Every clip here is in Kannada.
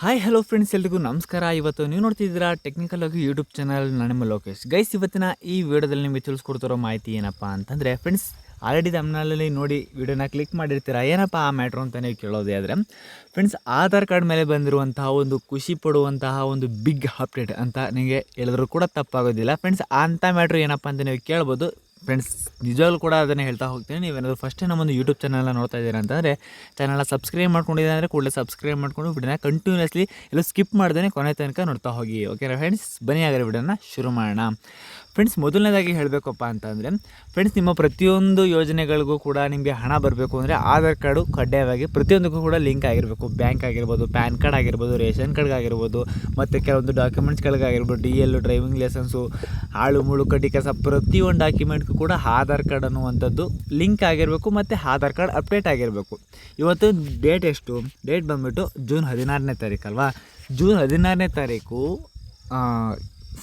ಹಾಯ್ ಹಲೋ ಫ್ರೆಂಡ್ಸ್ ಎಲ್ರಿಗೂ ನಮಸ್ಕಾರ. ಇವತ್ತು ನೀವು ನೋಡ್ತಿದ್ದೀರಾ ಟೆಕ್ನಿಕಲ್ ಆಗಿ ಯೂಟ್ಯೂಬ್ ಚಾನಲ್ ನಮ್ಮ ಲೋಕೇಶ್. ಗೈಸ್ ಇವತ್ತಿನ ಈ ವಿಡಿಯೋದಲ್ಲಿ ನಿಮಗೆ ತಿಳಿಸ್ಕೊಡ್ತಿರೋ ಮಾಹಿತಿ ಏನಪ್ಪ ಅಂತಂದರೆ ಫ್ರೆಂಡ್ಸ್ ಆಲ್ರೆಡಿ ತಮ್ಮನಲ್ಲಿ ನೋಡಿ ವಿಡಿಯೋನ ಕ್ಲಿಕ್ ಮಾಡಿರ್ತೀರಾ? ಏನಪ್ಪ ಆ ಮ್ಯಾಟ್ರು ಅಂತ ನೀವು ಕೇಳೋದೇ ಆದರೆ ಫ್ರೆಂಡ್ಸ್ ಆಧಾರ್ ಕಾರ್ಡ್ ಮೇಲೆ ಬಂದಿರುವಂತಹ ಒಂದು ಖುಷಿ ಪಡುವಂತಹ ಒಂದು ಬಿಗ್ ಅಪ್ಡೇಟ್ ಅಂತ ನಿಮಗೆ ಹೇಳಿದ್ರು ಕೂಡ ತಪ್ಪಾಗೋದಿಲ್ಲ. ಫ್ರೆಂಡ್ಸ್ ಅಂಥ ಮ್ಯಾಟ್ರು ಏನಪ್ಪ ಅಂತ ನೀವು ಕೇಳ್ಬೋದು. ಫ್ರೆಂಡ್ಸ್ ನಿಜವಾಗ್ಲೂ ಕೂಡ ಅದನ್ನೇ ಹೇಳ್ತಾ ಹೋಗ್ತೀನಿ. ನೀವೇನಾದರೂ ಫಸ್ಟ್ ನಮ್ಮೊಂದು ಯೂಟ್ಯೂಬ್ ಚಾನಲ್ನ ನೋಡ್ತಾ ಇದ್ದೀರಾ ಅಂತಂದರೆ ಚಾನಲ್ನ ಸಬ್ಸ್ಕ್ರೈಬ್ ಮಾಡ್ಕೊಂಡಿದ್ದೀರಾ ಅಂದರೆ ಕೂಡಲೇ ಸಬ್ಸ್ಕ್ರೈಬ್ ಮಾಡ್ಕೊಂಡು ವಿಡಿಯೋನ ಕಂಟಿನ್ಯೂಸ್ಲಿ ಎಲ್ಲ ಸ್ಕಿಪ್ ಮಾಡ್ದೇ ಕೊನೆ ತನಕ ನೋಡ್ತಾ ಹೋಗಿ ಓಕೆ ಫ್ರೆಂಡ್ಸ್ ಬನ್ನಿ ಆಗಿರೋ ವಿಡಿಯೋನ ಶುರು ಮಾಡೋಣ. ಫ್ರೆಂಡ್ಸ್ ಮೊದಲನೇದಾಗಿ ಹೇಳಬೇಕಪ್ಪ ಅಂತಂದರೆ ಫ್ರೆಂಡ್ಸ್ ನಿಮ್ಮ ಪ್ರತಿಯೊಂದು ಯೋಜನೆಗಳಿಗೂ ಕೂಡ ನಿಮಗೆ ಹಣ ಬರಬೇಕು ಅಂದರೆ ಆಧಾರ್ ಕಾರ್ಡು ಕಡ್ಡಾಯವಾಗಿ ಪ್ರತಿಯೊಂದಕ್ಕೂ ಕೂಡ ಲಿಂಕ್ ಆಗಿರಬೇಕು. ಬ್ಯಾಂಕ್ ಆಗಿರ್ಬೋದು, ಪ್ಯಾನ್ ಕಾರ್ಡ್ ಆಗಿರ್ಬೋದು, ರೇಷನ್ ಕಾರ್ಡ್ಗಾಗಿರ್ಬೋದು ಮತ್ತು ಕೆಲವೊಂದು ಡಾಕ್ಯುಮೆಂಟ್ಸ್ಗಳಿಗಾಗಿರ್ಬೋದು ಡಿ ಎಲ್ ಡ್ರೈವಿಂಗ್ ಲೈಸೆನ್ಸು ಹಾಳು ಮುಳು ಕಡ್ಡಿ ಕೆಲಸ, ಪ್ರತಿಯೊಂದು ಡಾಕ್ಯುಮೆಂಟ್ಗೂ ಕೂಡ ಆಧಾರ್ ಕಾರ್ಡ್ ಅನ್ನುವಂಥದ್ದು ಲಿಂಕ್ ಆಗಿರಬೇಕು ಮತ್ತು ಆಧಾರ್ ಕಾರ್ಡ್ ಅಪ್ಡೇಟ್ ಆಗಿರಬೇಕು. ಇವತ್ತು ಡೇಟ್ ಎಷ್ಟು? ಡೇಟ್ ಬಂದುಬಿಟ್ಟು ಜೂನ್ ಹದಿನಾರನೇ ತಾರೀಕು ಅಲ್ವಾ ಜೂನ್ ಹದಿನಾರನೇ ತಾರೀಕು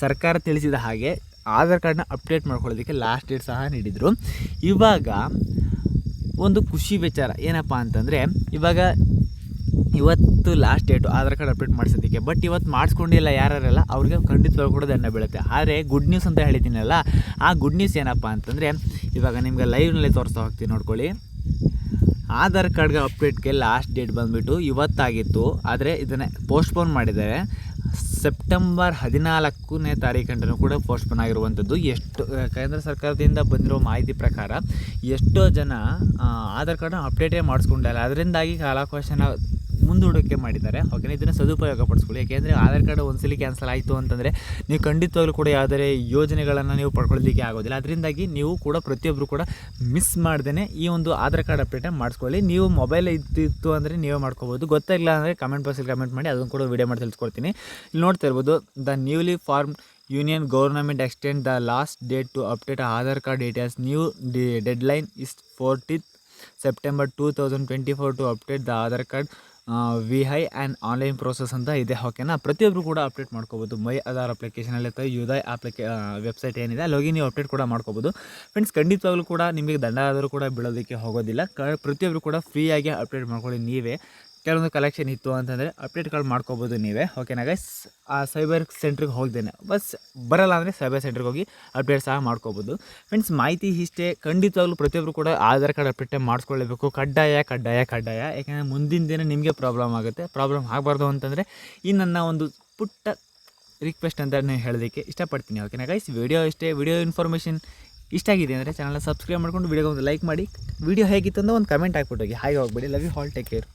ಸರ್ಕಾರ ತಿಳಿಸಿದ ಹಾಗೆ ಆಧಾರ್ ಕಾರ್ಡ್ನ ಅಪ್ಡೇಟ್ ಮಾಡ್ಕೊಳ್ಳೋದಕ್ಕೆ ಲಾಸ್ಟ್ ಡೇಟ್ ಸಹ ನೀಡಿದರು. ಇವಾಗ ಒಂದು ಖುಷಿ ವಿಚಾರ ಏನಪ್ಪ ಅಂತಂದರೆ, ಇವಾಗ ಇವತ್ತು last date Aadhaar card update ಮಾಡಿಸೋದಕ್ಕೆ but ಇವತ್ತು ಮಾಡಿಸ್ಕೊಂಡಿಲ್ಲ ಯಾರ್ಯಾರಲ್ಲ, ಅವ್ರಿಗೆ ಖಂಡಿತವಾಗಿ ಕೂಡ ದಂಡ ಬೀಳುತ್ತೆ. ಆದರೆ ಗುಡ್ ನ್ಯೂಸ್ ಅಂತ ಹೇಳಿದ್ದೀನಲ್ಲ, ಆ ಗುಡ್ ನ್ಯೂಸ್ ಏನಪ್ಪ ಅಂತಂದರೆ, ಇವಾಗ ನಿಮಗೆ ಲೈವ್ನಲ್ಲಿ ತೋರಿಸ್ತಾ ಹೋಗ್ತೀನಿ ನೋಡ್ಕೊಳ್ಳಿ. ಆಧಾರ್ ಕಾರ್ಡ್ಗೆ ಅಪ್ಡೇಟ್ಗೆ ಲಾಸ್ಟ್ ಡೇಟ್ ಬಂದುಬಿಟ್ಟು ಇವತ್ತಾಗಿತ್ತು, ಆದರೆ ಇದನ್ನು ಪೋಸ್ಟ್ಪೋನ್ ಮಾಡಿದ್ದಾರೆ. ಸೆಪ್ಟೆಂಬರ್ ಹದಿನಾಲ್ಕನೇ ತಾರೀಕಂಟೂ ಕೂಡ ಪೋಸ್ಟ್ಪೋನ್ ಆಗಿರುವಂಥದ್ದು. ಎಷ್ಟು, ಕೇಂದ್ರ ಸರ್ಕಾರದಿಂದ ಬಂದಿರೋ ಮಾಹಿತಿ ಪ್ರಕಾರ ಎಷ್ಟೋ ಜನ ಆಧಾರ್ ಕಾರ್ಡ್ನ ಅಪ್ಡೇಟೇ ಮಾಡಿಸ್ಕೊಂಡಿಲ್ಲ. ಅದರಿಂದಾಗಿ ಕಾಲಾವಕಾಶನ ಮುಂದೂಡೋಕ್ಕೆ ಮಾಡಿದ್ದಾರೆ. ಓಕೆ ಇದನ್ನು ಸದುಪಯೋಗ ಪಡಿಸ್ಕೊಳ್ಳಿ ಯಾಕೆಂದರೆ ಆಧಾರ್ ಕಾರ್ಡ್ ಒಂದ್ಸಲಿ ಕ್ಯಾನ್ಸಲ್ ಆಯಿತು ಅಂತಂದರೆ ನೀವು ಖಂಡಿತವಾಗ್ಲೂ ಕೂಡ ಯಾವುದೇ ಯೋಜನೆಗಳನ್ನು ನೀವು ಪಡ್ಕೊಳ್ಳೋದಕ್ಕೆ ಆಗೋದಿಲ್ಲ. ಅದರಿಂದಾಗಿ ನೀವು ಕೂಡ ಪ್ರತಿಯೊಬ್ಬರು ಕೂಡ ಮಿಸ್ ಮಾಡ್ದೇ ಈ ಒಂದು ಆಧಾರ್ ಕಾರ್ಡ್ ಅಪ್ಡೇಟ್ ಮಾಡಿಸ್ಕೊಳ್ಳಿ. ನೀವು ಮೊಬೈಲ್ ಇದ್ದಿತ್ತು ಅಂದರೆ ನೀವೇ ಮಾಡ್ಕೋಬೋದು. ಗೊತ್ತಿಲ್ಲ ಅಂದರೆ ಕಮೆಂಟ್ ಬಾಕ್ಸಲ್ಲಿ ಕಮೆಂಟ್ ಮಾಡಿ, ಅದನ್ನು ಕೂಡ ವೀಡಿಯೋ ಮಾಡಿ ತಿಳಿಸ್ಕೊಡ್ತೀನಿ. ಇಲ್ಲಿ ನೋಡ್ತಾ ಇರ್ಬೋದು the newly form union government extend the last date to update Aadhaar card details new the deadline is fourteenth September two thousand twenty four to update the Aadhaar card we have and online process ಅಂತ ಇದೆ ಓಕೆನಾ ಪ್ರತಿಯೊಬ್ಬರು ಕೂಡ ಅಪ್ಡೇಟ್ ಮಾಡ್ಕೋಬೋದು. ಮೈ ಆಧಾರ್ ಅಪ್ಲಿಕೇಶನಲ್ಲಿ ಅಥವಾ ಯುದಾಯ್ ಅಪ್ಲಿಕೇ ವೆಬ್ಸೈಟ್ ಏನಿದೆ ಅಲ್ಲೋಗಿ ನೀವು ಅಪ್ಡೇಟ್ ಕೂಡ ಮಾಡ್ಕೋಬೋದು. ಫ್ರೆಂಡ್ಸ್ ಖಂಡಿತವಾಗ್ಲೂ ಕೂಡ ನಿಮಗೆ ದಂಡ ಆದರೂ ಕೂಡ ಬೀಳೋದಕ್ಕೆ ಹೋಗೋದಿಲ್ಲ. ಪ್ರತಿಯೊಬ್ಬರು ಕೂಡ ಫ್ರೀಯಾಗಿ ಅಪ್ಡೇಟ್ ಮಾಡ್ಕೊಳ್ಳಿ ನೀವೇ. ಕೆಲವೊಂದು ಕಲೆಕ್ಷನ್ ಇತ್ತು ಅಂತಂದರೆ ಅಪ್ಡೇಟ್ಗಳು ಮಾಡ್ಕೋಬೋದು ನೀವೇ. ಓಕೆನಾ ಆ ಸೈಬರ್ ಸೆಂಟ್ರಿಗೆ ಹೋಗ್ದೇನೆ. ಬಸ್ ಬರಲ್ಲ ಅಂದರೆ ಸೈಬರ್ ಸೆಂಟ್ರಿಗೆ ಹೋಗಿ ಅಪ್ಡೇಟ್ ಸಹ ಮಾಡ್ಕೋಬೋದು. ಫ್ರೆಂಡ್ಸ್ ಮಾಹಿತಿ ಇಷ್ಟೇ. ಖಂಡಿತವಾಗ್ಲೂ ಪ್ರತಿಯೊಬ್ಬರು ಕೂಡ ಆಧಾರ್ ಕಾರ್ಡ್ ಅಪ್ಡೇಟ್ ಮಾಡಿಸ್ಕೊಳ್ಳೇಬೇಕು. ಕಡ್ಡಾಯ ಕಡ್ಡಾಯ ಕಡ್ಡಾಯ. ಯಾಕೆಂದರೆ ಮುಂದಿನ ದಿನ ನಿಮಗೆ ಪ್ರಾಬ್ಲಮ್ ಆಗುತ್ತೆ. ಪ್ರಾಬ್ಲಮ್ ಆಗಬಾರ್ದು ಅಂತಂದರೆ ಈ ನನ್ನ ಒಂದು ಪುಟ್ಟ ರಿಕ್ವೆಸ್ಟ್ ಅಂತ ನಾನು ಹೇಳೋದಕ್ಕೆ ಇಷ್ಟಪಡ್ತೀನಿ. ಓಕೆನಾ ಗೈಸ್ ವಿಡಿಯೋ ಇಷ್ಟೇ. ವಿಡಿಯೋ ಇನ್ಫಾರ್ಮೇಷನ್ ಇಷ್ಟ ಆಗಿದೆ ಅಂದರೆ ಚಾನಲ್ನ ಸಬ್ಸ್ಕ್ರೈಬ್ ಮಾಡ್ಕೊಂಡು ವಿಡಿಯೋಗೆ ಒಂದು ಲೈಕ್ ಮಾಡಿ. ವಿಡಿಯೋ ಹೇಗಿತ್ತು ಅಂತ ಒಂದು ಕಮೆಂಟ್ ಹಾಕ್ಬಿಟ್ಟೋಗಿ ಹಾಗೆ. ಹೋಗ್ಬೇಡಿ. Love you all take care